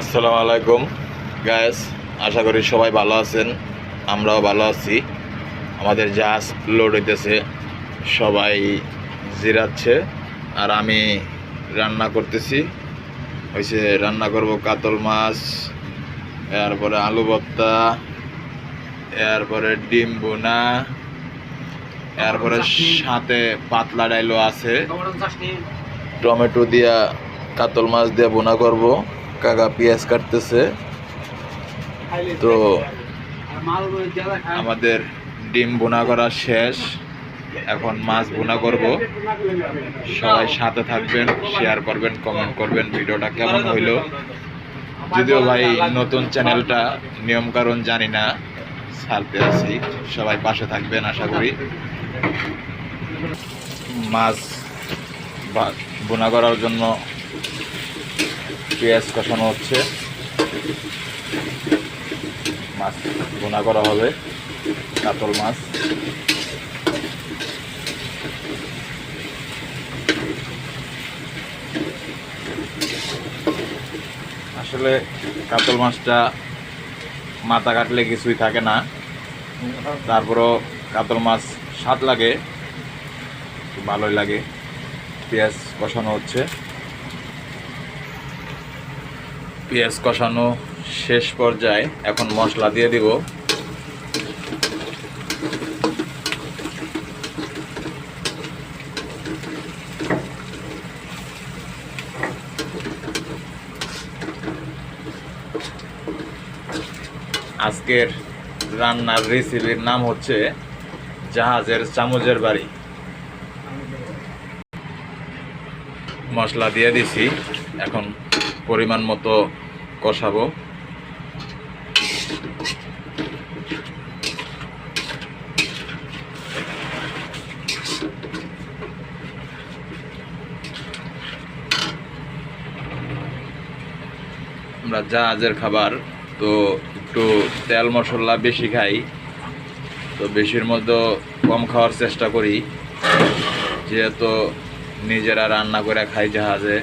আসসালামু আলাইকুম। গ্যাস আশা করি সবাই ভালো আছেন। আমরাও ভালো আছি। আমাদের জাহাজ লোড হইতেছে। সবাই জিরাচ্ছে। আর আমি রান্না করতেছি। হয়েছে রান্না করব কাতল মাছ এরপরে আলু ভর্তা এরপরে ডিম বোনা এরপরে সাথে পাতলা ডাইলও আছে। টমেটো দিয়া কাতল মাছ দিয়ে বোনা করব। কাকা পেঁয়াজ কাটতেছে। তো আমাদের ডিম বোনা করা শেষ। এখন মাছ বোনা করব। সবাই সাথে থাকবেন শেয়ার করবেন কমেন্ট করবেন ভিডিওটা কেমন হইল। যদিও ভাই নতুন চ্যানেলটা নিয়ম কারণ জানি না ছাড়তে আছি সবাই পাশে থাকবেন, আশা করি। মাছ বোনা করার জন্য পেঁয়াজ কষানো হচ্ছে। মাছ বোনা করা হবে, কাতল মাছ। আসলে কাতল মাছটা মাথা কাটলে কিছুই থাকে না। তারপরও কাতল মাছ স্বাদ লাগে, ভালোই লাগে। পেঁয়াজ কষানো হচ্ছে। পেঁয়াজ কষানো শেষ পর্যায়ে এখন মশলা দিয়ে দিব। আজকের রান্নার রেসিপির নাম হচ্ছে জাহাজের চামচের বাড়ি। মশলা দিয়ে দিছি। এখন পরিমাণ মতো কষাবো। আমরা জাহাজের খাবার, তো একটু তেল মশলা বেশি খাই, তো বেশির মধ্যে কম খাওয়ার চেষ্টা করি, যেহেতু নিজেরা রান্না করে খাই জাহাজে।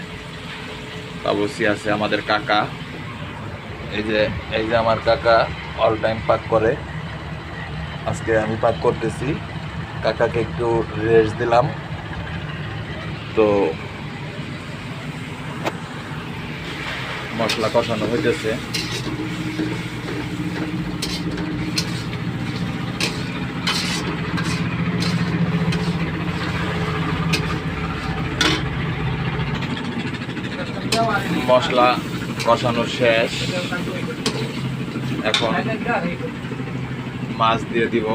বাবুসি আছে, আমাদের কাকা। এই যে এই যে আমার কাকা অল টাইম পাক করে। আজকে আমি পাক করতেছি। কাকাকে একটু রেস্ট দিলাম। তো মশলা কষানো হইতেছে। মশলা কষানো শেষ। এখন মাছ দিয়ে দিব।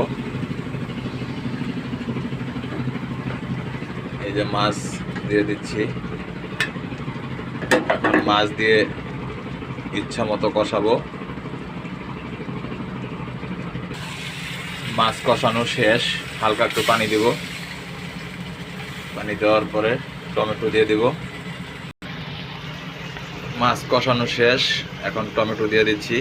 এই যে মাছ দিয়ে দিচ্ছি। এখন মাছ দিয়ে ইচ্ছা মতো কষাবো। মাছ কষানো শেষ। হালকা একটু পানি দিব। পানি দেওয়ার পরে টমেটো দিয়ে দিব। মাছ কষানো শেষ। এখন টমেটো দিয়ে দিচ্ছি।